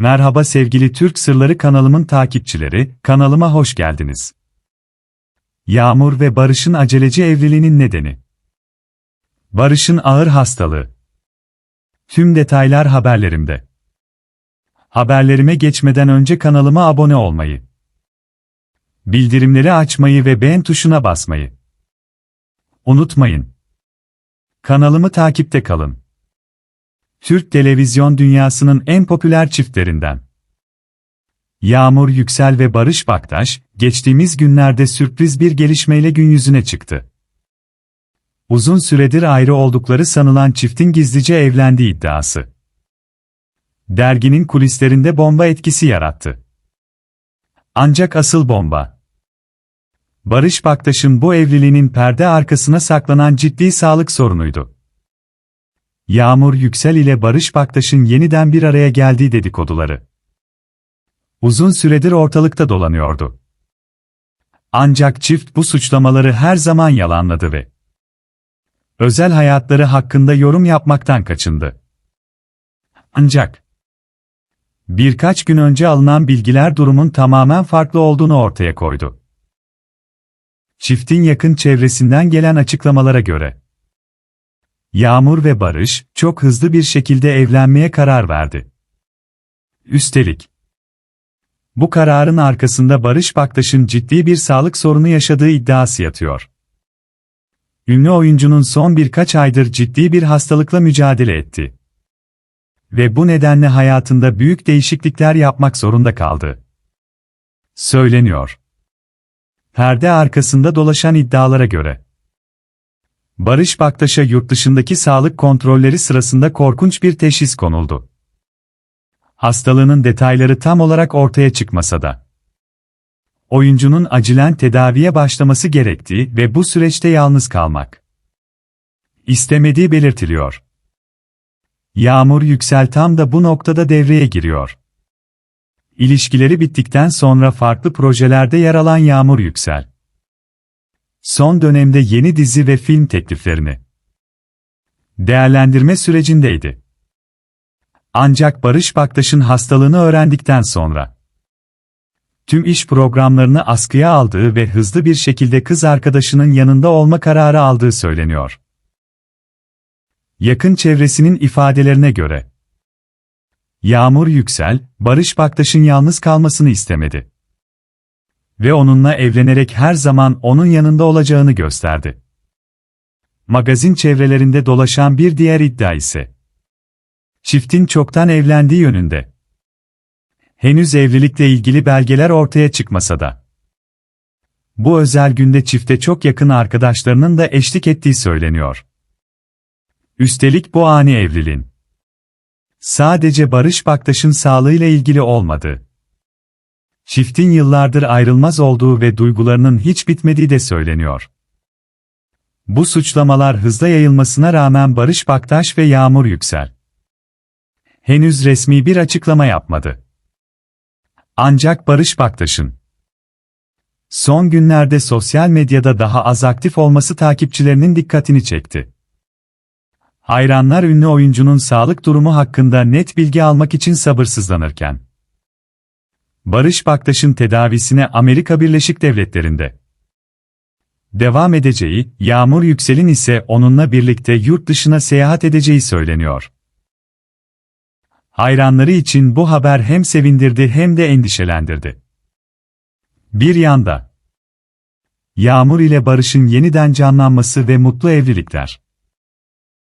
Merhaba sevgili Türk Sırları kanalımın takipçileri, kanalıma hoş geldiniz. Yağmur ve Barış'ın aceleci evliliğinin nedeni. Barış'ın ağır hastalığı. Tüm detaylar haberlerimde. Haberlerime geçmeden önce kanalıma abone olmayı, bildirimleri açmayı ve beğen tuşuna basmayı unutmayın. Kanalımı takipte kalın. Türk televizyon dünyasının en popüler çiftlerinden. Yağmur Yüksel ve Barış Baktaş, geçtiğimiz günlerde sürpriz bir gelişmeyle gün yüzüne çıktı. Uzun süredir ayrı oldukları sanılan çiftin gizlice evlendiği iddiası. Derginin kulislerinde bomba etkisi yarattı. Ancak asıl bomba. Barış Baktaş'ın bu evliliğinin perde arkasına saklanan ciddi sağlık sorunuydu. Yağmur Yüksel ile Barış Baktaş'ın yeniden bir araya geldiği dedikoduları. Uzun süredir ortalıkta dolanıyordu. Ancak çift bu suçlamaları her zaman yalanladı ve özel hayatları hakkında yorum yapmaktan kaçındı. Ancak birkaç gün önce alınan bilgiler durumun tamamen farklı olduğunu ortaya koydu. Çiftin yakın çevresinden gelen açıklamalara göre Yağmur ve Barış, çok hızlı bir şekilde evlenmeye karar verdi. Üstelik, bu kararın arkasında Barış Baktaş'ın ciddi bir sağlık sorunu yaşadığı iddiası yatıyor. Ünlü oyuncunun son birkaç aydır ciddi bir hastalıkla mücadele etti. Ve bu nedenle hayatında büyük değişiklikler yapmak zorunda kaldı. Söyleniyor. Perde arkasında dolaşan iddialara göre. Barış Baktaş'a yurt dışındaki sağlık kontrolleri sırasında korkunç bir teşhis konuldu. Hastalığının detayları tam olarak ortaya çıkmasa da. Oyuncunun acilen tedaviye başlaması gerektiği ve bu süreçte yalnız kalmak istemediği belirtiliyor. Yağmur Yüksel tam da bu noktada devreye giriyor. İlişkileri bittikten sonra farklı projelerde yer alan Yağmur Yüksel son dönemde yeni dizi ve film tekliflerini değerlendirme sürecindeydi. Ancak Barış Baktaş'ın hastalığını öğrendikten sonra tüm iş programlarını askıya aldığı ve hızlı bir şekilde kız arkadaşının yanında olma kararı aldığı söyleniyor. Yakın çevresinin ifadelerine göre Yağmur Yüksel, Barış Baktaş'ın yalnız kalmasını istemedi ve onunla evlenerek her zaman onun yanında olacağını gösterdi. Magazin çevrelerinde dolaşan bir diğer iddia ise çiftin çoktan evlendiği yönünde. Henüz evlilikle ilgili belgeler ortaya çıkmasa da bu özel günde çifte çok yakın arkadaşlarının da eşlik ettiği söyleniyor. Üstelik bu ani evliliğin sadece Barış Baktaş'ın sağlığıyla ilgili olmadığı çiftin yıllardır ayrılmaz olduğu ve duygularının hiç bitmediği de söyleniyor. Bu suçlamalar hızla yayılmasına rağmen Barış Baktaş ve Yağmur Yüksel henüz resmi bir açıklama yapmadı. Ancak Barış Baktaş'ın son günlerde sosyal medyada daha az aktif olması takipçilerinin dikkatini çekti. Hayranlar ünlü oyuncunun sağlık durumu hakkında net bilgi almak için sabırsızlanırken Barış Baktaş'ın tedavisine Amerika Birleşik Devletleri'nde devam edeceği, Yağmur Yüksel'in ise onunla birlikte yurt dışına seyahat edeceği söyleniyor. Hayranları için bu haber hem sevindirdi hem de endişelendirdi. Bir yanda Yağmur ile Barış'ın yeniden canlanması ve mutlu evlilikler.